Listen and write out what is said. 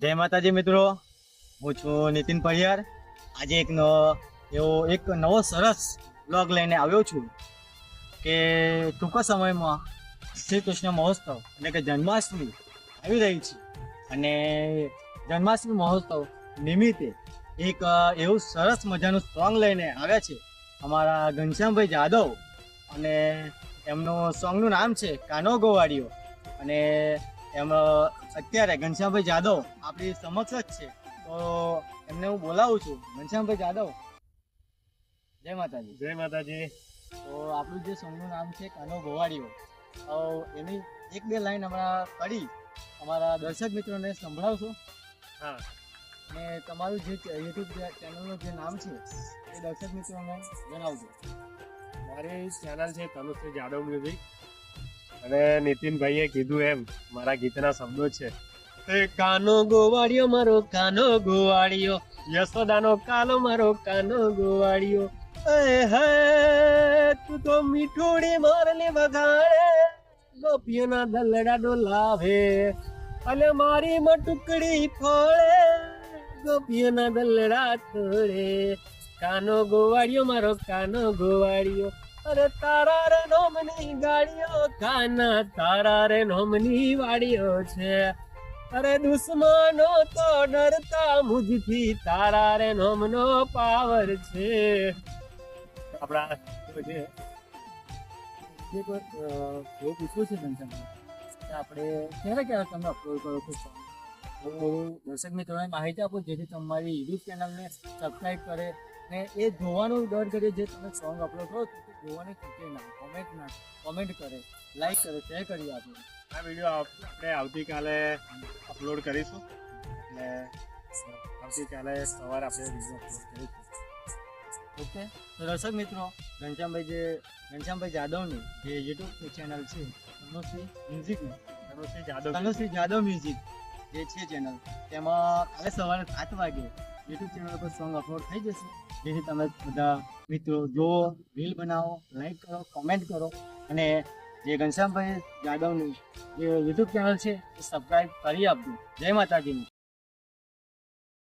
જય માતાજી મિત્રો. હું છું નીતિન પડિયાર આજે એકનો, એવો એક નવો સરસ બ્લોગ લઈને આવ્યો છું કે ટૂંકા સમયમાં શ્રી કૃષ્ણ મહોત્સવ એટલે કે જન્માષ્ટમી આવી રહી છે. અને જન્માષ્ટમી મહોત્સવ નિમિત્તે એક એવું સરસ મજાનું સોંગ લઈને આવ્યા છે અમારા ઘનશ્યામભાઈ જાદવ. અને એમનું સોંગનું નામ છે કાનો ગોવાડીઓ અને એમ અત્યારે ઘનશ્યામભાઈ જાદવ આપણી સમક્ષ જ છે. તો એમને હું બોલાવું છું. ઘનશ્યામભાઈ જાદવ. જય માતાજી. જય માતાજી. તો આપણું જે સોંગનું નામ છે કાનો ગોવાડીઓ તો એની એક બે લાઈન હમણાં કરી અમારા દર્શક મિત્રોને સંભળાવશો. હા. અને તમારું જે યુટ્યુબ ચેનલનું જે નામ છે એ દર્શક મિત્રોને જણાવજો. મારી ચેનલ છે તનુશ્રી જાદવ મ્યુઝિક. અને નીતિનભાઈએ કીધું એમ, મારા ગીતના શબ્દો છે. એ કાનો ગોવાળિયો, મારો કાનો ગોવાળિયો, યશોદાનો કાલો, મારો કાનો ગોવાળિયો. એ હે, તું તો મીઠોડે મારને વગાડે, ગોપીઓના દલડા ડોલાવે, અને મારી મટુકડી ફોળે ગોપીઓના દલડા થોડે કાનો ગોવાળિયો, મારો કાનો ગોવાળિયો અરે તારા રે નોમની ગાડીઓ, કાના તારા રે નોમની વાડીઓ છે અરે દુશ્મનો તો ડરતા મુજથી તારા રે નોમનો પાવર છે આપણા જે એક છે કે આપણે ક્યારે ક્યારે તમે અપલોડ કરો છો? તો દર્શક મિત્રોને માહિતી આપો જેથી તમારી યુટ્યુબ ચેનલને સબસ્ક્રાઈબ કરે ને એ જોવાનું ડર કરે જે તમે સોંગ અપલોડ કરો તો જોવાની ચૂકે ના કોમેન્ટ ના કોમેન્ટ કરે. લાઈક કરે. શેર કરી આપો. આ વીડિયો આપણે આવતીકાલે અપલોડ કરીશું. એટલે આવતીકાલે સવારે આપણે વીડિયો અપલોડ કરીશું. ઓકે? તો દર્શક મિત્રો ઘનશ્યામભાઈ જે ઘનશ્યામભાઈ જાદવની જે યુટ્યુબ ચેનલ છે તનુશ્રી મ્યુઝિકની તનુશ્રી જાદવ. તનુશ્રી જાદવ મ્યુઝિક જે છે ચેનલ તેમાં કાલે સવારે સાત વાગે યુટ્યુબ ચેનલ પર સોંગ અપલોડ થઈ જશે. જેથી તમે બધા મિત્રો જુઓ રીલ બનાવો લાઈક કરો કોમેન્ટ કરો. અને જે ઘનશ્યામભાઈ જાદવનું જે યુટ્યુબ ચેનલ છે, એ સબસ્ક્રાઈબ કરી આપજો. જય માતાજી.